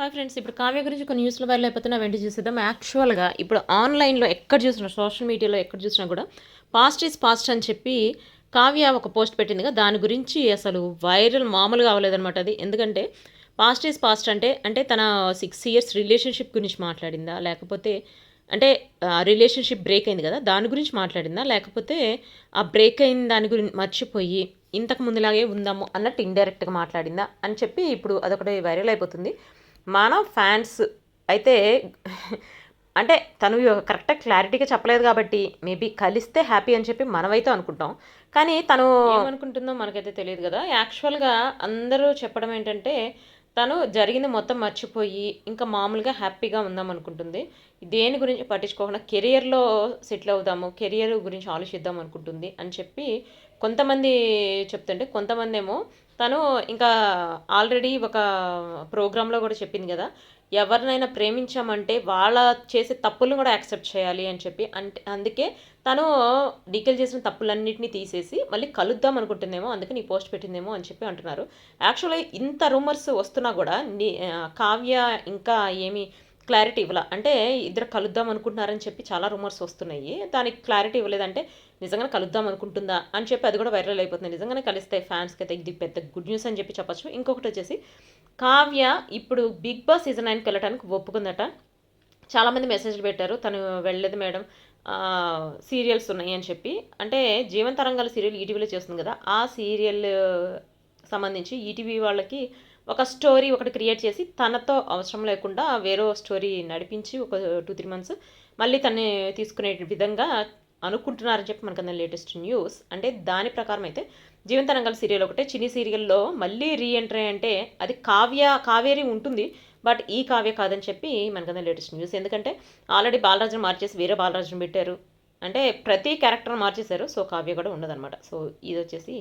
Hi friends ఇప్పుడు కావ్య గురించి కొన్ని న్యూస్లో వైరల్ అయిపోతున్నా వెంట చూసేద్దాం. యాక్చువల్గా ఇప్పుడు ఆన్లైన్లో ఎక్కడ చూసినా సోషల్ మీడియాలో ఎక్కడ చూసినా కూడా పాస్ట్ ఈజ్ పాస్ట్ అని చెప్పి కావ్య ఒక పోస్ట్ పెట్టిందిగా దాని గురించి అసలు వైరల్ మామూలుగా అవ్వలేదన్నమాట అది. ఎందుకంటే పాస్ట్ ఈజ్ పాస్ట్ అంటే అంటే తన సిక్స్ ఇయర్స్ రిలేషన్షిప్ గురించి మాట్లాడిందా? లేకపోతే అంటే రిలేషన్షిప్ బ్రేక్ అయింది కదా దాని గురించి మాట్లాడిందా? లేకపోతే ఆ బ్రేక్ అయిన దాని గురించి మర్చిపోయి ఇంతకు ముందులాగే ఉందాము అన్నట్టు ఇండైరెక్ట్గా మాట్లాడిందా? అని చెప్పి ఇప్పుడు అదొకటి వైరల్ అయిపోతుంది. మన ఫ్యాన్స్ అయితే అంటే తను కరెక్ట్గా క్లారిటీగా చెప్పలేదు కాబట్టి మేబీ కలిస్తే హ్యాపీ అని చెప్పి మనమైతే అనుకుంటాం. కానీ తను ఏమనుకుంటుందో మనకైతే తెలియదు కదా. యాక్చువల్గా అందరూ చెప్పడం ఏంటంటే తను జరిగింది మొత్తం మర్చిపోయి ఇంకా మామూలుగా హ్యాపీగా ఉందాం అనుకుంటుంది. దేని గురించి పట్టించుకోకుండా కెరియర్లో సెటిల్ అవుదాము కెరియర్ గురించి ఆలోచిద్దాం అనుకుంటుంది అని చెప్పి కొంతమంది చెప్తుంటే కొంతమంది ఏమో తను ఇంకా ఆల్రెడీ ఒక ప్రోగ్రాంలో కూడా చెప్పింది కదా ఎవరినైనా ప్రేమించామంటే వాళ్ళ చేసే తప్పులను కూడా యాక్సెప్ట్ చేయాలి అని చెప్పి. అంటే అందుకే తను డీకెల్ చేసిన తప్పులన్నింటినీ తీసేసి మళ్ళీ కలుద్దాం అనుకుంటుందేమో అందుకే నీ పోస్ట్ పెట్టిందేమో అని చెప్పి అంటున్నారు. యాక్చువల్లీ ఇంత రూమర్స్ వస్తున్నా కూడా నీ కావ్య ఇంకా ఏమి క్లారిటీ ఇవ్వాల. అంటే ఇద్దరు కలుద్దాం అనుకుంటున్నారని చెప్పి చాలా రూమర్స్ వస్తున్నాయి. దానికి క్లారిటీ ఇవ్వలేదంటే నిజంగానే కలుద్దాం అనుకుంటుందా అని చెప్పి అది కూడా వైరల్ అయిపోతుంది. నిజంగానే కలిస్తే ఫ్యాన్స్కి అయితే ఇది పెద్ద గుడ్ న్యూస్ అని చెప్పి చెప్పచ్చు. ఇంకొకటి వచ్చేసి కావ్య ఇప్పుడు బిగ్ బాస్ సీజన్ నైన్కి వెళ్ళడానికి ఒప్పుకుందట. చాలామంది మెసేజ్లు పెట్టారు. తను వెళ్ళలేదు మేడం. సీరియల్స్ ఉన్నాయి అని చెప్పి. అంటే జీవన్ తరంగాల సీరియల్ ఈటీవీలో చేస్తుంది కదా. ఆ సీరియల్ సంబంధించి ఈటీవీ వాళ్ళకి ఒక స్టోరీ ఒకటి క్రియేట్ చేసి తనతో అవసరం లేకుండా వేరే స్టోరీ నడిపించి ఒక టూ త్రీ మంత్స్ మళ్ళీ తన్ని తీసుకునే విధంగా అనుకుంటున్నారని చెప్పి మనకు అంత లేటెస్ట్ న్యూస్. అంటే దాని ప్రకారం అయితే జీవంతనంగల్ సీరియల్ ఒకటే చిన్ని సీరియల్లో మళ్ళీ రీఎంట్రీ అంటే అది కావ్య కావేరి ఉంటుంది బట్ ఈ కావ్య కాదని చెప్పి మనకన్నా లేటెస్ట్ న్యూస్. ఎందుకంటే ఆల్రెడీ బాలరాజును మార్చేసి వేరే బాలరాజును పెట్టారు. అంటే ప్రతి క్యారెక్టర్ మార్చేశారు సో కావ్య కూడా ఉండదన్నమాట. సో ఇది వచ్చేసి